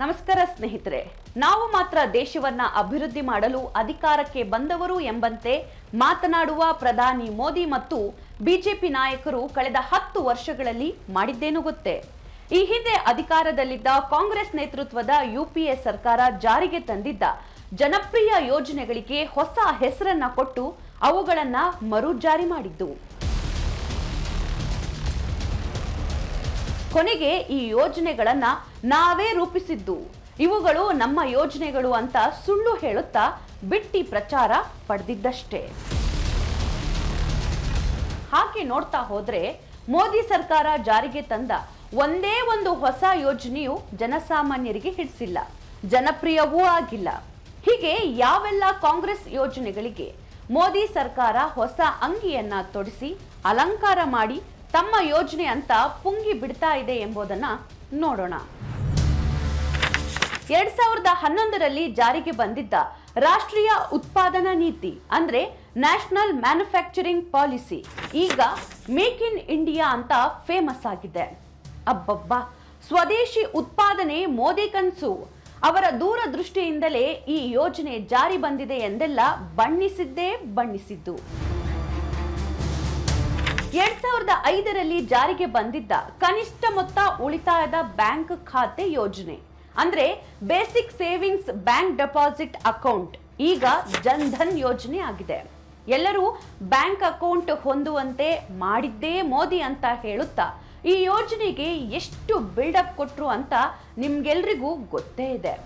ನಮಸ್ಕಾರ ಸ್ನೇಹಿತರೆ. ನಾವು ಮಾತ್ರ ದೇಶವನ್ನ ಅಭಿವೃದ್ಧಿ ಮಾಡಲು ಅಧಿಕಾರಕ್ಕೆ ಬಂದವರು ಎಂಬಂತೆ ಮಾತನಾಡುವ ಪ್ರಧಾನಿ ಮೋದಿ ಮತ್ತು ಬಿಜೆಪಿ ನಾಯಕರು ಕಳೆದ ಹತ್ತು ವರ್ಷಗಳಲ್ಲಿ ಮಾಡಿದ್ದೇನು ಗೊತ್ತೇ? ಈ ಹಿಂದೆ ಅಧಿಕಾರದಲ್ಲಿದ್ದ ಕಾಂಗ್ರೆಸ್ ನೇತೃತ್ವದ ಯುಪಿಎ ಸರ್ಕಾರ ಜಾರಿಗೆ ತಂದಿದ್ದ ಜನಪ್ರಿಯ ಯೋಜನೆಗಳಿಗೆ ಹೊಸ ಹೆಸರನ್ನ ಕೊಟ್ಟು ಅವುಗಳನ್ನ ಮರು ಜಾರಿ ಮಾಡಿದ್ದು. ಕೊನೆಗೆ ಈ ಯೋಜನೆಗಳನ್ನು ನಾವೇ ರೂಪಿಸಿದ್ದು. ಇವುಗಳು ನಮ್ಮ ಯೋಜನೆಗಳು ಅಂತ ಸುಳ್ಳು ಹೇಳುತ್ತಾ ಬಿಟ್ಟಿ ಪ್ರಚಾರ ಪಡೆದಿದ್ದಷ್ಟೇ. ಹಾಗೆ ನೋಡ್ತಾ ಹೋದ್ರೆ ಮೋದಿ ಸರ್ಕಾರ ಜಾರಿಗೆ ತಂದ ಒಂದೇ ಒಂದು ಹೊಸ ಯೋಜನೆಯು ಜನಸಾಮಾನ್ಯರಿಗೆ ಹಿಡಿಸಿಲ್ಲ. ಜನಪ್ರಿಯವೂ ಆಗಿಲ್ಲ. ಹೀಗೆ ಯಾವೆಲ್ಲ ಕಾಂಗ್ರೆಸ್ ಯೋಜನೆಗಳಿಗೆ ಮೋದಿ ಸರ್ಕಾರ ಹೊಸ ಅಂಗಿಯನ್ನ ತೊಡಿಸಿ ಅಲಂಕಾರ ಮಾಡಿ ತಮ್ಮ ಯೋಜನೆ ಅಂತ ಪುಂಗಿ ಬಿಡ್ತಾ ಇದೆ ಎಂಬುದನ್ನ ನೋಡೋಣ. ಎರಡ್ ಸಾವಿರದ ಹನ್ನೊಂದರಲ್ಲಿ ಜಾರಿಗೆ ಬಂದಿದ್ದ ರಾಷ್ಟ್ರೀಯ ಉತ್ಪಾದನಾ ನೀತಿ, ಅಂದ್ರೆ ನ್ಯಾಷನಲ್ ಮ್ಯಾನುಫ್ಯಾಕ್ಚರಿಂಗ್ ಪಾಲಿಸಿ, ಈಗ ಮೇಕ್ ಇನ್ ಇಂಡಿಯಾ ಅಂತ ಫೇಮಸ್ ಆಗಿದೆ. ಅಬ್ಬಬ್ಬಾ! ಸ್ವದೇಶಿ ಉತ್ಪಾದನೆ ಮೋದಿ ಕನ್ಸು. ಅವರ ದೂರದೃಷ್ಟಿಯಿಂದಲೇ ಈ ಯೋಜನೆ ಜಾರಿ ಬಂದಿದೆ ಎಂದೆಲ್ಲ ಬಣ್ಣಿಸಿದ್ದೇ ಬಣ್ಣಿಸಿದ್ದು. ಎರಡ್ ಸಾವಿರದ ಐದರಲ್ಲಿ ಜಾರಿಗೆ ಬಂದಿದ್ದ ಕನಿಷ್ಠ ಮೊತ್ತ ಉಳಿತಾಯದ ಬ್ಯಾಂಕ್ ಖಾತೆ ಯೋಜನೆ, ಅಂದ್ರೆ basic savings bank deposit account, ಈಗ ಜನ್ ಧನ್ ಯೋಜನೆ ಆಗಿದೆ. ಎಲ್ಲರೂ ಬ್ಯಾಂಕ್ ಅಕೌಂಟ್ ಹೊಂದುವಂತೆ ಮಾಡಿದ್ದೇ ಮೋದಿ ಅಂತ ಹೇಳುತ್ತಾ, ಈ ಯೋಜನೆಗೆ ಎಷ್ಟು ಬಿಲ್ಡಪ್ ಕೊಟ್ರು ಅಂತ ನಿಮ್ಗೆಲ್ರಿಗೂ ಗೊತ್ತೇ ಇದೆ.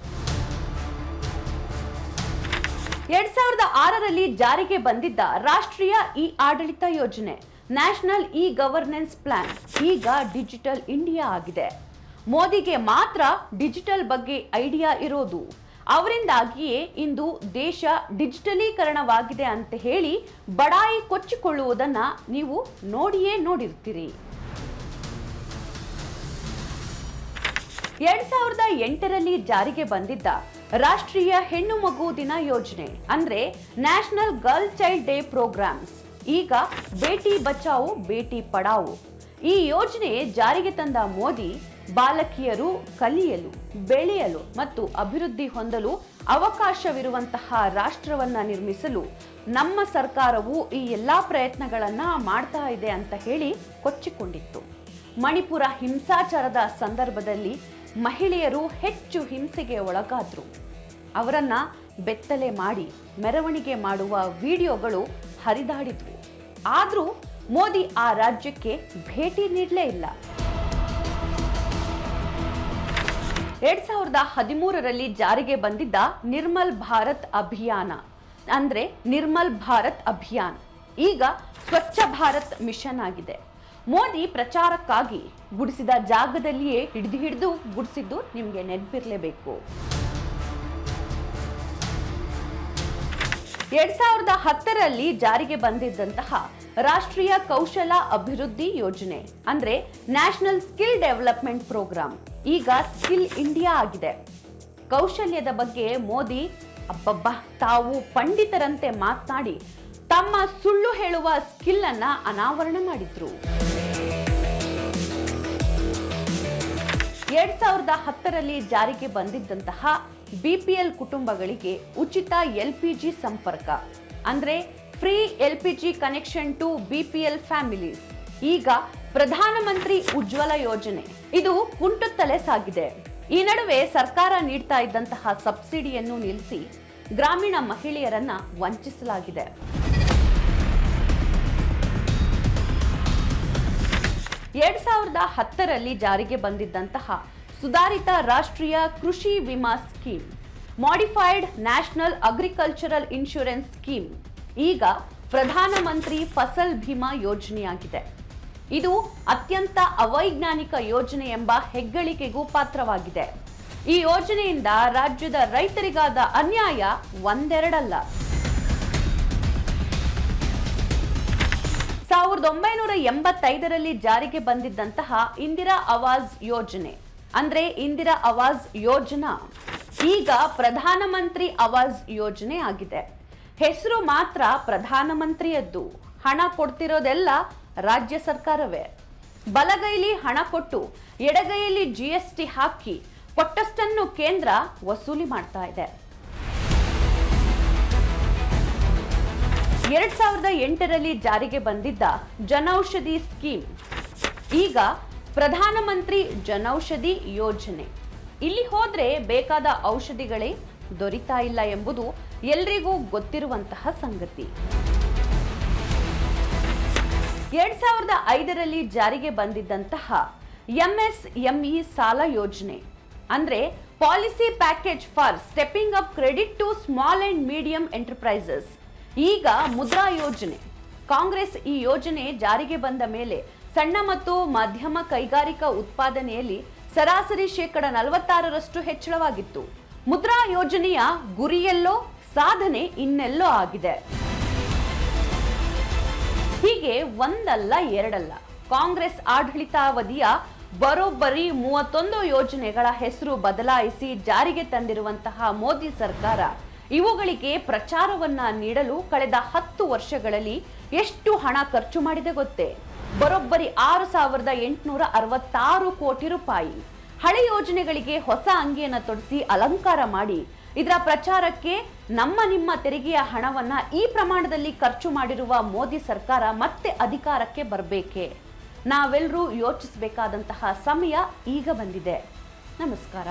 ಎರಡ್ ಸಾವಿರದ ಆರರಲ್ಲಿ ಜಾರಿಗೆ ಬಂದಿದ್ದ ರಾಷ್ಟ್ರೀಯ ಇ ಆಡಳಿತ ಯೋಜನೆ ನ್ಯಾಷನಲ್ ಇ ಗವರ್ನೆನ್ಸ್ ಪ್ಲಾನ್. ಈಗ ಡಿಜಿಟಲ್ ಇಂಡಿಯಾ ಆಗಿದೆ. ಮೋದಿಗೆ ಮಾತ್ರ ಡಿಜಿಟಲ್ ಬಗ್ಗೆ ಐಡಿಯಾ ಇರೋದು. ಅವರಿಂದಾಗಿಯೇ ಇಂದು ದೇಶ ಡಿಜಿಟಲೀಕರಣವಾಗಿದೆ ಅಂತ ಹೇಳಿ ಬಡಾಯಿ ಕೊಚ್ಚಿಕೊಳ್ಳುವುದನ್ನು ನೀವು ನೋಡಿಯೇ ನೋಡಿರ್ತೀರಿ. ಎರಡ್ ಸಾವಿರದ ಎಂಟರಲ್ಲಿ ಜಾರಿಗೆ ಬಂದಿದ್ದ ರಾಷ್ಟ್ರೀಯ ಹೆಣ್ಣು ಮಗು ದಿನ ಯೋಜನೆ, ಅಂದ್ರೆ national girl child day programs. ಈಗ ಬೇಟಿ ಬಚಾವು, ಬೇಟಿ ಪಡಾವು. ಈ ಯೋಜನೆ ಜಾರಿಗೆ ತಂದ ಮೋದಿ, ಬಾಲಕಿಯರು ಕಲಿಯಲು, ಬೆಳೆಯಲು ಮತ್ತು ಅಭಿವೃದ್ಧಿ ಹೊಂದಲು ಅವಕಾಶವಿರುವಂತಹ ರಾಷ್ಟ್ರವನ್ನ ನಿರ್ಮಿಸಲು ನಮ್ಮ ಸರ್ಕಾರವು ಈ ಎಲ್ಲ ಪ್ರಯತ್ನಗಳನ್ನ ಮಾಡ್ತಾ ಇದೆ ಅಂತ ಹೇಳಿ ಕೊಚ್ಚಿಕೊಂಡಿತ್ತು. ಮಣಿಪುರ ಹಿಂಸಾಚಾರದ ಸಂದರ್ಭದಲ್ಲಿ ಮಹಿಳೆಯರು ಹೆಚ್ಚು ಹಿಂಸೆಗೆ ಒಳಗಾದ್ರು. ಅವರನ್ನ ಬೆತ್ತಲೆ ಮಾಡಿ, ಮೆರವಣಿಗೆ ಮಾಡುವ ವಿಡಿಯೋಗಳು ಹರಿದಾಡಿದ್ವು. ಆದ್ರೂ ಮೋದಿ ಆ ರಾಜ್ಯಕ್ಕೆ ಭೇಟಿ ನೀಡಲೇ ಇಲ್ಲ. ಎರಡ್ ಸಾವಿರದ ಹದಿಮೂರರಲ್ಲಿ ಜಾರಿಗೆ ಬಂದಿದ್ದ ನಿರ್ಮಲ್ ಭಾರತ್ ಅಭಿಯಾನ, ಅಂದ್ರೆ ನಿರ್ಮಲ್ ಭಾರತ್ ಅಭಿಯಾನ್, ಈಗ ಸ್ವಚ್ಛ ಭಾರತ್ ಮಿಷನ್ ಆಗಿದೆ. ಮೋದಿ ಪ್ರಚಾರಕ್ಕಾಗಿ ಗುಡಿಸಿದ ಜಾಗದಲ್ಲಿಯೇ ಹಿಡಿದು ಹಿಡಿದು ಗುಡಿಸಿದ್ದು ನಿಮಗೆ ನೆನಪಿರ್ಲೇಬೇಕು. ಎರಡ್ ಸಾವಿರದ ಹತ್ತರಲ್ಲಿ ಜಾರಿಗೆ ಬಂದಿದ್ದಂತಹ ರಾಷ್ಟ್ರೀಯ ಕೌಶಲ ಅಭಿವೃದ್ಧಿ ಯೋಜನೆ, ಅಂದ್ರೆ ನ್ಯಾಷನಲ್ ಸ್ಕಿಲ್ ಡೆವಲಪ್ಮೆಂಟ್ ಪ್ರೋಗ್ರಾಂ ಈಗ ಸ್ಕಿಲ್ ಇಂಡಿಯಾ ಆಗಿದೆ. ಕೌಶಲ್ಯದ ಬಗ್ಗೆ ಮೋದಿ, ಅಬ್ಬಬ್ಬ, ತಾವು ಪಂಡಿತರಂತೆ ಮಾತನಾಡಿ ತಮ್ಮ ಸುಳ್ಳು ಹೇಳುವ ಸ್ಕಿಲ್ ಅನ್ನ ಅನಾವರಣ ಮಾಡಿದ್ರು. ಎರಡ್ ಸಾವಿರದ ಹತ್ತರಲ್ಲಿ ಜಾರಿಗೆ ಬಂದಿದ್ದಂತಹ ಬಿಪಿಎಲ್ ಕುಟುಂಬಗಳಿಗೆ ಉಚಿತ ಎಲ್ಪಿಜಿ ಸಂಪರ್ಕ. ಅಂದ್ರೆ free LPG connection to BPL families. ಈಗ ಪ್ರಧಾನಮಂತ್ರಿ ಉಜ್ವಲ ಯೋಜನೆ. ಇದು ಕುಂಟುತ್ತಲೇ ಸಾಗಿದೆ. ಈ ನಡುವೆ ಸರ್ಕಾರ ನೀಡ್ತಾ ಇದ್ದಂತಹ ಸಬ್ಸಿಡಿಯನ್ನು ನಿಲ್ಲಿಸಿ ಗ್ರಾಮೀಣ ಮಹಿಳೆಯರನ್ನ ವಂಚಿಸಲಾಗಿದೆ. ಎರಡ್ ಸಾವಿರದ ಹತ್ತರಲ್ಲಿ ಜಾರಿಗೆ ಬಂದಿದ್ದಂತಹ ಸುಧಾರಿತ ರಾಷ್ಟ್ರೀಯ ಕೃಷಿ ವಿಮಾ scheme modified national agricultural insurance scheme ಈಗ ಪ್ರಧಾನಮಂತ್ರಿ ಫಸಲ್ ಭೀಮಾ ಯೋಜನೆಯಾಗಿದೆ. ಇದು ಅತ್ಯಂತ ಅವೈಜ್ಞಾನಿಕ ಯೋಜನೆ ಎಂಬ ಹೆಗ್ಗಳಿಕೆಗೂ ಪಾತ್ರವಾಗಿದೆ. ಈ ಯೋಜನೆಯಿಂದ ರಾಜ್ಯದ ರೈತರಿಗಾದ ಅನ್ಯಾಯ ಒಂದೆರಡಲ್ಲ. ಸಾವಿರದ ಒಂಬೈನೂರ ಎಂಬತ್ತೈದರಲ್ಲಿ ಜಾರಿಗೆ ಬಂದಿದ್ದಂತಹ ಇಂದಿರಾ ಆವಾಸ್ ಯೋಜನೆ. ಅಂದ್ರೆ ಇಂದಿರಾ ಆವಾಸ್ ಯೋಜನಾ. ಈಗ ಪ್ರಧಾನಮಂತ್ರಿ ಆವಾಸ್ ಯೋಜನೆ ಆಗಿದೆ. ಹೆಸರು ಮಾತ್ರ ಪ್ರಧಾನಮಂತ್ರಿಯದ್ದು. ಹಣ ಕೊಡ್ತಿರೋದೆಲ್ಲ ರಾಜ್ಯ ಸರ್ಕಾರವೇ. ಬಲಗೈಲಿ ಹಣ ಕೊಟ್ಟು ಎಡಗೈಯಲ್ಲಿ ಜಿ ಎಸ್ ಟಿ ಹಾಕಿ ಕೊಟ್ಟಷ್ಟನ್ನು ಕೇಂದ್ರ ವಸೂಲಿ ಮಾಡ್ತಾ ಇದೆ. ಎರಡ್ ಸಾವಿರದ ಎಂಟರಲ್ಲಿ ಜಾರಿಗೆ ಬಂದಿದ್ದ ಜನೌಷಧಿ ಸ್ಕೀಮ್. ಈಗ ಪ್ರಧಾನಮಂತ್ರಿ ಜನೌಷಧಿ ಯೋಜನೆ. ಇಲ್ಲಿ ಹೋದರೆ ಬೇಕಾದ ಔಷಧಿಗಳೇ ದೊರಿತಾ ಇಲ್ಲ ಎಂಬುದು ಎಲ್ರಿಗೂ ಗೊತ್ತಿರುವಂತಹ ಸಂಗತಿ. ಎರಡ್ ಸಾವಿರದ ಐದರಲ್ಲಿ ಜಾರಿಗೆ ಬಂದಿದ್ದಂತಹ ಎಂಎಸ್ಎಂಇ ಸಾಲ ಯೋಜನೆ. ಅಂದ್ರೆ policy package for stepping up credit to small and medium enterprises. ಈಗ ಮುದ್ರಾ ಯೋಜನೆ. ಕಾಂಗ್ರೆಸ್ ಈ ಯೋಜನೆ ಜಾರಿಗೆ ಬಂದ ಮೇಲೆ ಸಣ್ಣ ಮತ್ತು ಮಧ್ಯಮ ಕೈಗಾರಿಕಾ ಉತ್ಪಾದನೆಯಲ್ಲಿ ಸರಾಸರಿ ಶೇಕಡ ನಲವತ್ತಾರರಷ್ಟು ಹೆಚ್ಚಳವಾಗಿತ್ತು. ಮುದ್ರಾ ಯೋಜನೆಯ ಗುರಿಯೆಲ್ಲೋ ಸಾಧನೆ ಇನ್ನೆಲ್ಲೋ ಆಗಿದೆ. ಹೀಗೆ ಒಂದಲ್ಲ ಎರಡಲ್ಲ. ಕಾಂಗ್ರೆಸ್ ಆಡಳಿತಾವಧಿಯ ಬರೋಬ್ಬರಿ ಮೂವತ್ತೊಂದು ಯೋಜನೆಗಳ ಹೆಸರು ಬದಲಾಯಿಸಿ ಜಾರಿಗೆ ತಂದಿರುವಂತಹ ಮೋದಿ ಸರ್ಕಾರ, ಇವುಗಳಿಗೆ ಪ್ರಚಾರವನ್ನ ನೀಡಲು ಕಳೆದ ಹತ್ತು ವರ್ಷಗಳಲ್ಲಿ ಎಷ್ಟು ಹಣ ಖರ್ಚು ಮಾಡಿದೆ ಗೊತ್ತೇ? ಬರೋಬ್ಬರಿ ಆರು ಸಾವಿರದ ಎಂಟುನೂರ ಅರವತ್ತಾರು ಕೋಟಿ ರೂಪಾಯಿ. ಹಳೆ ಯೋಜನೆಗಳಿಗೆ ಹೊಸ ಅಂಗಿಯನ್ನು ತೊಡಿಸಿ ಅಲಂಕಾರ ಮಾಡಿ. ಇದರ ಪ್ರಚಾರಕ್ಕೆ ನಮ್ಮ ನಿಮ್ಮ ತೆರಿಗೆಯ ಹಣವನ್ನ ಈ ಪ್ರಮಾಣದಲ್ಲಿ ಖರ್ಚು ಮಾಡಿರುವ ಮೋದಿ ಸರ್ಕಾರ ಮತ್ತೆ ಅಧಿಕಾರಕ್ಕೆ ಬರಬೇಕೆ? ನಾವೆಲ್ಲರೂ ಯೋಚಿಸಬೇಕಾದಂತಹ ಸಮಯ ಈಗ ಬಂದಿದೆ. ನಮಸ್ಕಾರ.